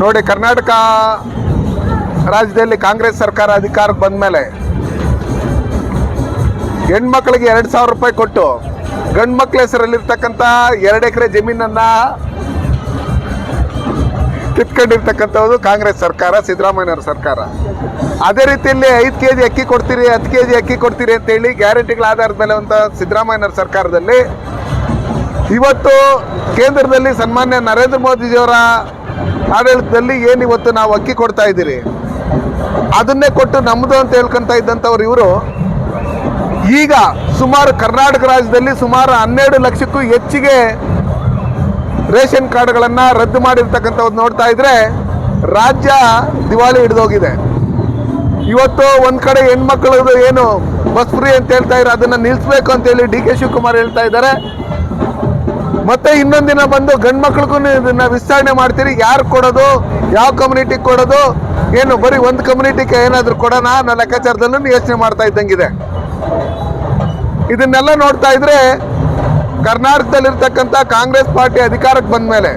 ನೋಡಿ, ಕರ್ನಾಟಕ ರಾಜ್ಯದಲ್ಲಿ ಕಾಂಗ್ರೆಸ್ ಸರ್ಕಾರ ಅಧಿಕಾರಕ್ಕೆ ಬಂದ ಮೇಲೆ ಹೆಣ್ಮಕ್ಳಿಗೆ ಎರಡು ಸಾವಿರ ರೂಪಾಯಿ ಕೊಟ್ಟು ಗಂಡು ಮಕ್ಳ ಹೆಸರಲ್ಲಿರ್ತಕ್ಕಂಥ ಎರಡು ಎಕರೆ ಜಮೀನನ್ನು ಕಿತ್ಕೊಂಡಿರ್ತಕ್ಕಂಥದ್ದು ಕಾಂಗ್ರೆಸ್ ಸರ್ಕಾರ ಸಿದ್ದರಾಮಯ್ಯವ್ರ ಸರ್ಕಾರ. ಅದೇ ರೀತಿಯಲ್ಲಿ ಐದು ಕೆ ಜಿ ಅಕ್ಕಿ ಕೊಡ್ತೀರಿ, ಹತ್ತು ಕೆ ಜಿ ಅಕ್ಕಿ ಕೊಡ್ತೀರಿ ಅಂತೇಳಿ ಗ್ಯಾರಂಟಿಗಳ ಆಧಾರದ ಮೇಲೆ ಅಂತ ಸಿದ್ದರಾಮಯ್ಯವ್ರ ಸರ್ಕಾರದಲ್ಲಿ ಇವತ್ತು ಕೇಂದ್ರದಲ್ಲಿ ಸನ್ಮಾನ್ಯ ನರೇಂದ್ರ ಮೋದಿಜಿಯವರ ಆಡಳಿತದಲ್ಲಿ ಏನು ಇವತ್ತು ನಾವು ಅಕ್ಕಿ ಕೊಡ್ತಾ ಇದ್ದೀರಿ? ಅದನ್ನೇ ಕೊಟ್ಟು ನಮ್ಮದು ಅಂತ ಹೇಳ್ಕೊಂತ ಇದ್ದಂಥವ್ರು ಇವರು, ಈಗ ಸುಮಾರು ಕರ್ನಾಟಕ ರಾಜ್ಯದಲ್ಲಿ ಸುಮಾರು ಹನ್ನೆರಡು ಲಕ್ಷಕ್ಕೂ ಹೆಚ್ಚಿಗೆ ರೇಷನ್ ಕಾರ್ಡ್ಗಳನ್ನು ರದ್ದು ಮಾಡಿರ್ತಕ್ಕಂಥದ್ದು ನೋಡ್ತಾ ಇದ್ರೆ ರಾಜ್ಯ ದಿವಾಳಿ ಹಿಡಿದೋಗಿದೆ. ಇವತ್ತು ಒಂದು ಕಡೆ ಹೆಣ್ಮಕ್ಳದು ಏನು ಬಸ್ ಫ್ರೀ ಅಂತ ಹೇಳ್ತಾ ಇದ್ದಾರೆ ಅದನ್ನ ನಿಲ್ಲಿಸ್ಬೇಕು ಅಂತ ಹೇಳಿ ಡಿ ಕೆ ಶಿವಕುಮಾರ್ ಹೇಳ್ತಾ ಇದ್ದಾರೆ. ಮತ್ತೆ ಇನ್ನೊಂದಿನ ಬಂದು ಗಂಡ್ ಮಕ್ಳಿಗೂ ಇದನ್ನ ವಿಸ್ತರಣೆ ಮಾಡ್ತೀರಿ. ಯಾರು ಕೊಡೋದು? ಯಾವ ಕಮ್ಯುನಿಟಿಗೆ ಕೊಡೋದು? ಏನು, ಬರೀ ಒಂದು ಕಮ್ಯುನಿಟಿಗೆ ಏನಾದರೂ ಕೊಡೋಣ ಅನ್ನೋ ಲೆಕ್ಕಾಚಾರದಲ್ಲೂ ಯೋಚನೆ ಮಾಡ್ತಾ ಇದ್ದಂಗಿದೆ. ಇದನ್ನೆಲ್ಲ ನೋಡ್ತಾ ಇದ್ರೆ ಕರ್ನಾಟಕದಲ್ಲಿರ್ತಕ್ಕಂಥ ಕಾಂಗ್ರೆಸ್ ಪಾರ್ಟಿ ಅಧಿಕಾರಕ್ಕೆ ಬಂದ ಮೇಲೆ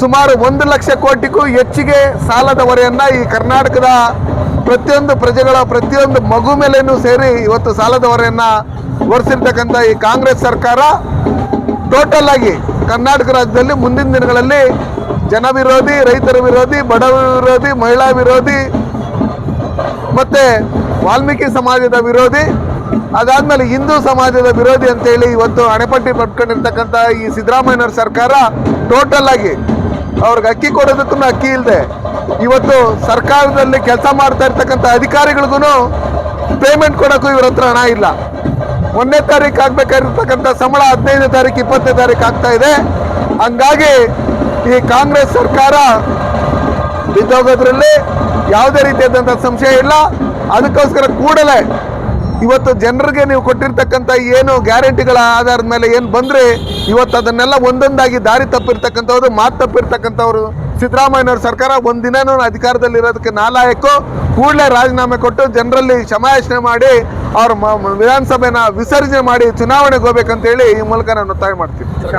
ಸುಮಾರು ಒಂದು ಲಕ್ಷ ಕೋಟಿಗೂ ಹೆಚ್ಚಿಗೆ ಸಾಲದ ಹೊರೆಯನ್ನ ಈ ಕರ್ನಾಟಕದ ಪ್ರತಿಯೊಂದು ಪ್ರಜೆಗಳ, ಪ್ರತಿಯೊಂದು ಮಗು ಮೇಲೇನೂ ಸೇರಿ ಇವತ್ತು ಸಾಲದ ಹೊರೆಯನ್ನ ಹೊರಿಸಿರ್ತಕ್ಕಂಥ ಈ ಕಾಂಗ್ರೆಸ್ ಸರ್ಕಾರ ಟೋಟಲ್ ಆಗಿ ಕರ್ನಾಟಕ ರಾಜ್ಯದಲ್ಲಿ ಮುಂದಿನ ದಿನಗಳಲ್ಲಿ ಜನ ವಿರೋಧಿ, ರೈತರ ವಿರೋಧಿ ಬಡವ ವಿರೋಧಿ, ಮಹಿಳಾ ವಿರೋಧಿ ಮತ್ತೆ ವಾಲ್ಮೀಕಿ ಸಮಾಜದ ವಿರೋಧಿ, ಅದಾದ್ಮೇಲೆ ಹಿಂದೂ ಸಮಾಜದ ವಿರೋಧಿ ಅಂತೇಳಿ ಇವತ್ತು ಅಣೆಪಟ್ಟಿ ಪಟ್ಕೊಂಡಿರ್ತಕ್ಕಂಥ ಈ ಸಿದ್ದರಾಮಯ್ಯನವ್ರ ಸರ್ಕಾರ ಟೋಟಲ್ ಆಗಿ ಅವ್ರಿಗೆ ಅಕ್ಕಿ ಕೊಡೋದಕ್ಕೂ ಅಕ್ಕಿ ಇಲ್ಲದೆ ಇವತ್ತು ಸರ್ಕಾರದಲ್ಲಿ ಕೆಲಸ ಮಾಡ್ತಾ ಇರ್ತಕ್ಕಂಥ ಅಧಿಕಾರಿಗಳಿಗೂ ಪೇಮೆಂಟ್ ಕೊಡೋಕ್ಕೂ ಇವ್ರ ಹತ್ರ ಹಣ ಇಲ್ಲ. ಒಂದನೇ ತಾರೀಕು ಆಗ್ಬೇಕಾಗಿರ್ತಕ್ಕಂಥ ಸಂಬಳ ಹದಿನೈದನೇ ತಾರೀಕು, ಇಪ್ಪತ್ತನೇ ತಾರೀಕು ಆಗ್ತಾ ಇದೆ. ಹಂಗಾಗಿ ಈ ಕಾಂಗ್ರೆಸ್ ಸರ್ಕಾರ ಬಿದ್ದೋಗೋದ್ರಲ್ಲಿ ಯಾವುದೇ ರೀತಿಯಾದಂಥ ಸಂಶಯ ಇಲ್ಲ. ಅದಕ್ಕೋಸ್ಕರ ಕೂಡಲೇ ಇವತ್ತು ಜನರಿಗೆ ನೀವು ಕೊಟ್ಟಿರ್ತಕ್ಕಂಥ ಏನು ಗ್ಯಾರಂಟಿಗಳ ಆಧಾರದ ಮೇಲೆ ಏನು ಬಂದರೆ ಇವತ್ತು ಅದನ್ನೆಲ್ಲ ಒಂದೊಂದಾಗಿ ದಾರಿ ತಪ್ಪಿರ್ತಕ್ಕಂಥವ್ರು, ಮಾತು ತಪ್ಪಿರ್ತಕ್ಕಂಥವ್ರು. ಸಿದ್ದರಾಮಯ್ಯನವ್ರ ಸರ್ಕಾರ ಅಧಿಕಾರದಲ್ಲಿ ಇರೋದಕ್ಕೆ ನಾಲಾಯಕು, ಕೂಡಲೇ ರಾಜೀನಾಮೆ ಕೊಟ್ಟು ಜನರಲ್ಲಿ ಕ್ಷಮಾಯಾಚನೆ ಮಾಡಿ ಅವ್ರ ವಿಧಾನಸಭೆನ ವಿಸರ್ಜನೆ ಮಾಡಿ ಚುನಾವಣೆಗೆ ಹೋಗ್ಬೇಕಂತೇಳಿ ಈ ಮೂಲಕ ನಾನು ಒತ್ತಾಯ ಮಾಡ್ತೀನಿ.